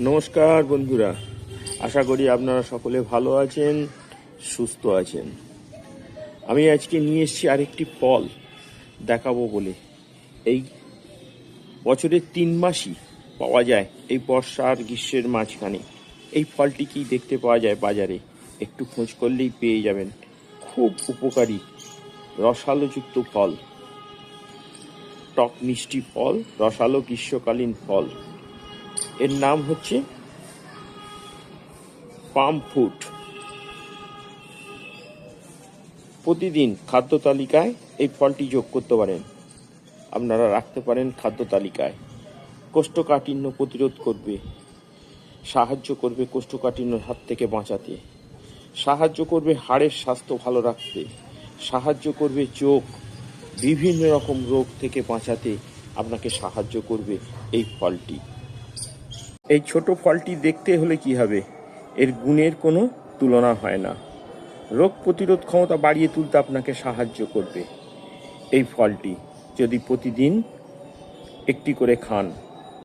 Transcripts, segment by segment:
নমস্কার বন্ধুরা। আশা করি আপনারা সকলে ভালো আছেন, সুস্থ আছেন। আমি আজকে নিয়ে এসেছি আরেকটি ফল দেখাবো বলে। এই বছরের তিন মাসই পাওয়া যায় এই বর্ষা আর গ্রীষ্মের মাঝখানে। এই ফলটি কি দেখতে পাওয়া যায় বাজারে? একটু খোঁজ করলেই পেয়ে যাবেন। খুব উপকারী রসালোযুক্ত ফল। টক মিষ্টি ফল, রসালো গ্রীষ্মকালীন ফল। এর নাম হচ্ছে পাম ফুড প্রতিদিন খাদ্য তালিকায় এই ফলটি যোগ করতে পারেন। আপনারা রাখতে পারেন খাদ্য তালিকায়। কোষ্ঠকাঠিন্য প্রতিরোধ করবে, সাহায্য করবে কোষ্ঠকাঠিন্যর হাত থেকে বাঁচাতে। সাহায্য করবে হাড়ের স্বাস্থ্য ভালো রাখতে। সাহায্য করবে চোখ, বিভিন্ন রকম রোগ থেকে বাঁচাতে আপনাকে সাহায্য করবে এই ফলটি। এই ছোট ফলটি দেখতে হলে কি হবে? এর গুণের কোনো তুলনা হয় না। রোগ প্রতিরোধ ক্ষমতা বাড়িয়ে তুলতে আপনাকে সাহায্য করবে এই ফলটি। যদি প্রতিদিন একটি করে খান,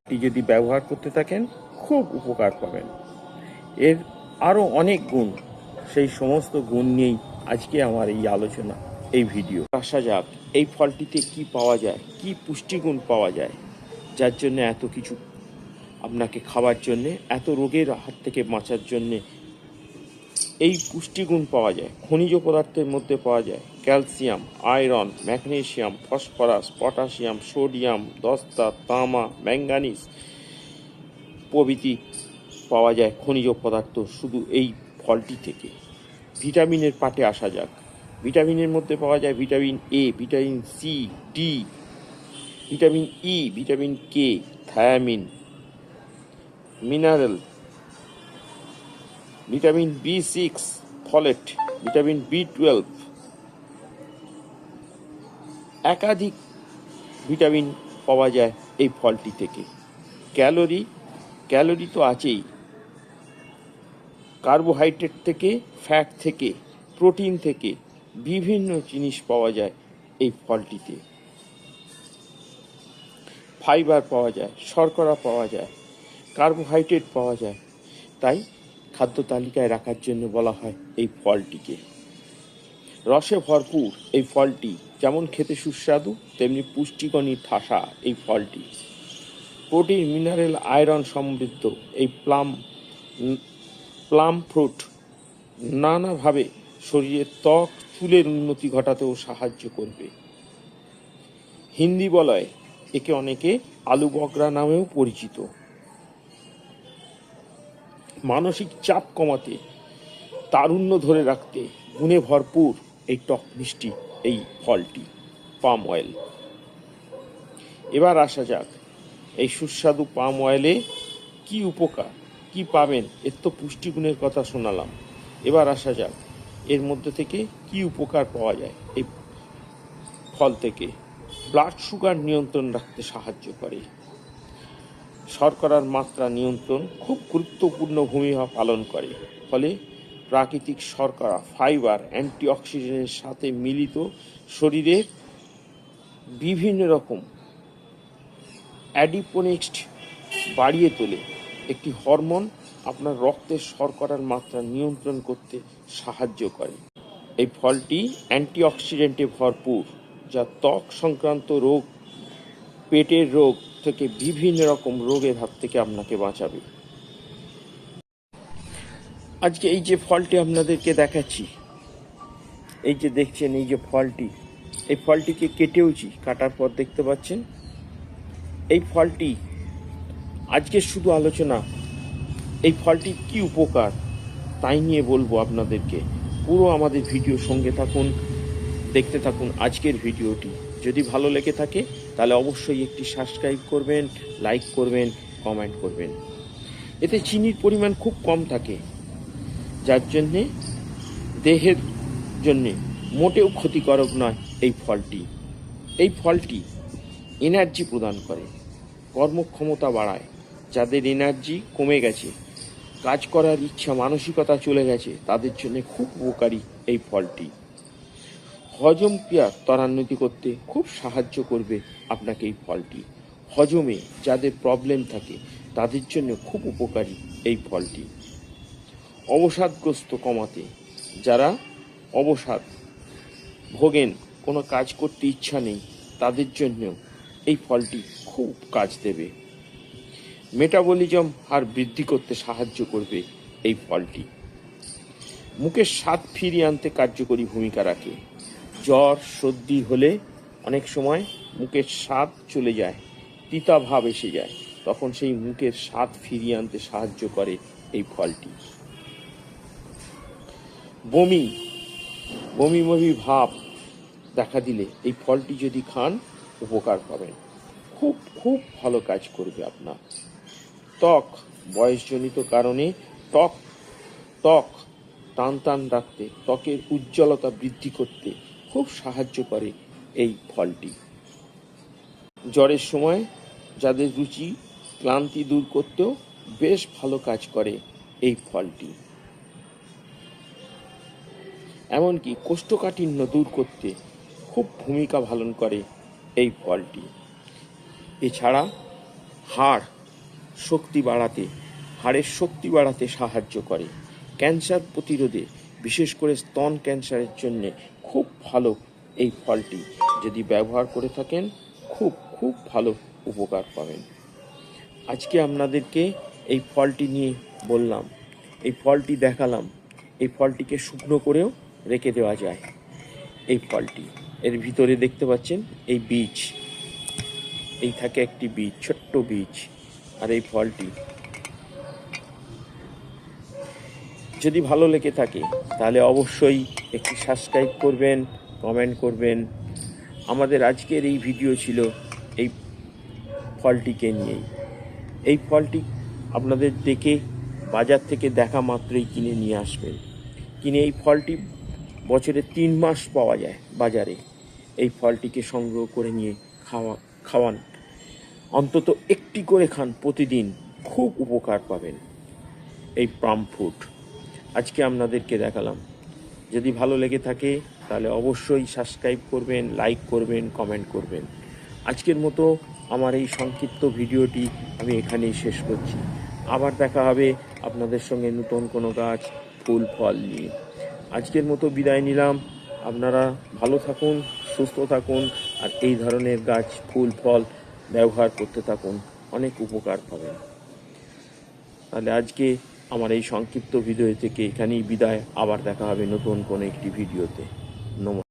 এটি যদি ব্যবহার করতে থাকেন, খুব উপকার পাবেন। এর আরও অনেক গুণ। সেই সমস্ত গুণ নিয়েই আজকে আমার এই আলোচনা, এই ভিডিও। আসা যাক, এই ফলটিতে কি পাওয়া যায়? কি পুষ্টিগুণ পাওয়া যায়? যার জন্য এত কিছু আপনাকে খাওয়ার জন্যে, এত রোগের হাত থেকে বাঁচার জন্যে। এই পুষ্টিগুণ পাওয়া যায়, খনিজ পদার্থের মধ্যে পাওয়া যায়। Calcium, iron magnesium phosphorus, potassium, sodium, দস্তা, তামা ম্যাঙ্গানিজ প্রভৃতি পাওয়া যায় খনিজ পদার্থ শুধু এই ফলটি থেকে। ভিটামিনের পাটে আসা যাক। ভিটামিনের মধ্যে পাওয়া যায় vitamin A vitamin C D vitamin E vitamin K thiamine mineral, vitamin B six, folate, vitamin B twelve, একাধিক ভিটামিন পাওয়া যায় এই ফলটি থেকে। ক্যালোরি ক্যালোরি তো আছেই। কার্বোহাইড্রেট থেকে, ফ্যাট থেকে, প্রোটিন থেকে বিভিন্ন জিনিস পাওয়া যায় এই ফলটিতে। ফাইবার পাওয়া যায়, শর্করা পাওয়া যায় কার্বোহাইড্রেট পাওয়া যায়। তাই খাদ্য তালিকায় রাখার জন্য বলা হয় এই ফলটিকে। রসে ভরপুর এই ফলটি যেমন খেতে সুস্বাদু, তেমনি পুষ্টিকণী ঠাসা এই ফলটি। প্রোটিন, মিনারেল, আয়রন সমৃদ্ধ এই প্লাম প্লাম ফ্রুট নানাভাবে শরীরের ত্বক, চুলের উন্নতি ঘটাতেও সাহায্য করবে। হিন্দি বলয় একে অনেকে আলু বগরা নামেও পরিচিত। মানসিক চাপ কমাতে, তারুণ্য ধরে রাখতে গুণে ভরপুর এই টক মিষ্টি, এই ফলটি, পাম অয়েল। এবার আসা যাক, এই সুস্বাদু পাম অয়েলে কি উপকার, কি পাবেন, এর তো পুষ্টিগুণের কথা শোনালাম। এবার আসা যাক, এর মধ্যে থেকে কি উপকার পাওয়া যায়, এই ফল থেকে। ব্লাড সুগার নিয়ন্ত্রণ রাখতে সাহায্য করে। শর্করার মাত্রা নিয়ন্ত্রণ খুব গুরুত্বপূর্ণ ভূমিকা পালন করে। ফলে প্রাকৃতিক শর্করা, ফাইবার, অ্যান্টিঅক্সিডেন্টের সাথে মিলিত শরীরের বিভিন্ন রকম অ্যাডিপোনেক্সট বাড়িয়ে তোলে। একটি হরমোন আপনার রক্তের শর্করার মাত্রা নিয়ন্ত্রণ করতে সাহায্য করে। এই ফলটি অ্যান্টিঅক্সিডেন্টে ভরপুর, যা ত্বক সংক্রান্ত রোগ, পেটের রোগ থেকে বিভিন্ন রকম রোগের হাত থেকে আপনাকে বাঁচাবে। আজকে এই যে ফলটি আপনাদেরকে দেখাচ্ছি, এই যে দেখছেন, এই যে ফলটি, এই ফলটিকে কেটেওছি, কাটার পর দেখতে পাচ্ছেন। এই ফলটি আজকে শুধু আলোচনা, এই ফলটির কি উপকার তাই নিয়ে বলব আপনাদেরকে। পুরো আমাদের ভিডিও সঙ্গে থাকুন, দেখতে থাকুন আজকের ভিডিওটি। যদি ভালো লেগে থাকে তাহলে অবশ্যই একটি সাবস্ক্রাইব করবেন লাইক করবেন কমেন্ট করবেন। এতে চিনির পরিমাণ খুব কম থাকে। যার জন্যে দেহের জন্যে মোটেও ক্ষতিকারক নয় এই ফলটি। এই ফলটি এনার্জি প্রদান করে, কর্মক্ষমতা বাড়ায়। যাদের এনার্জি কমে গেছে, কাজ করার ইচ্ছা, মানসিকতা চলে গেছে, তাদের জন্য খুব উপকারী এই ফলটি। হজম ক্রিয়া ত্বরান্বিত করতে খুব সাহায্য করবে আপনাকে এই ফলটি। হজমে যাদের প্রবলেম থাকে, তাদের জন্য খুব উপকারী এই ফলটি। অবসাদগ্রস্ত কমাতে যারা অবসাদ ভোগেন, কোনো কাজ করতে ইচ্ছা নেই, তাদের জন্য এই ফলটি খুব কাজ দেবে। মেটাবলিজম হার বৃদ্ধি করতে সাহায্য করবে এই ফলটি। মুখের স্বাদ ফিরিয়ে আনতে কার্যকরী ভূমিকা রাখে। জ্বর, সর্দি হলে অনেক সময় মুখের স্বাদ চলে যায়, তিতা ভাব এসে যায়। তখন সেই মুখের স্বাদ ফিরিয়ে আনতে সাহায্য করে এই ফলটি। বমি বমি বমি ভাব দেখা দিলে এই ফলটি যদি খান, উপকার পাবেন। খুব খুব ভালো কাজ করবে আপনার। ত্বক, বয়সজনিত কারণে ত্বক ত্বক টান টান রাখতে, ত্বকের উজ্জ্বলতা বৃদ্ধি করতে খুব সাহায্য করে এই ফলটি। জ্বরের সময় যাদের রুচি, ক্লান্তি দূর করতেও বেশ ভালো কাজ করে এই ফলটি। এমনকি কোষ্ঠকাঠিন্য দূর করতে খুব ভূমিকা পালন করে এই ফলটি। এছাড়া হাড় শক্তি বাড়াতে, হাড়ের শক্তি বাড়াতে সাহায্য করে। ক্যান্সার প্রতিরোধে, বিশেষ করে স্তন ক্যান্সারের জন্য খুব ভালো এই ফলটি। যদি ব্যবহার করে থাকেন, খুব খুব ভালো উপকার পাবেন। আজকে আপনাদেরকে এই ফলটি নিয়ে বললাম। এই ফলটি দেখালাম। এই ফলটিকে শুকনো করেও রেখে দেওয়া যায়। এই ফলটি। এর ভিতরে দেখতে পাচ্ছেন, এই বীজ। এই থাকে একটি বীজ, ছোট্ট বীজ। আর এই ফলটি যদি ভালো লেগে থাকে, তাহলে অবশ্যই একটি সাবস্ক্রাইব করবেন কমেন্ট করবেন। আমাদের আজকের এই ভিডিও ছিল এই ফলটিকে নিয়েই। এই ফলটি আপনাদের দেখে বাজার থেকে দেখা মাত্রই কিনে নিয়ে আসবেন। কিনে এই ফলটি বছরে তিন মাস পাওয়া যায় বাজারে। এই ফলটিকে সংগ্রহ করে নিয়ে খাওয়া খাওয়ান। অন্তত একটি করে খান, প্রতিদিন খুব উপকার পাবেন। এই প্রাম ফুড আজকে আপনাদেরকে দেখালাম। যদি ভালো লেগে থাকে, তাহলে অবশ্যই সাবস্ক্রাইব করবেন লাইক করবেন কমেন্ট করবেন। আজকের মতো আমার এই সংক্ষিপ্ত ভিডিওটি আমি এখানেই শেষ করছি। আবার দেখা হবে আপনাদের সঙ্গে নতুন কোনো গাছ, ফুল, ফল নিয়ে। আজকের মতো বিদায় নিলাম। আপনারা ভালো থাকুন, সুস্থ থাকুন, আর এই ধরনের গাছ, ফুল, ফল ব্যবহার করতে থাকুন। অনেক উপকার পাবেন। তাহলে আজকে আমার এই সংক্ষিপ্ত ভিডিও থেকে এখানেই বিদায়। আবার দেখা হবে নতুন কোনো একটি ভিডিওতে নমস্কার।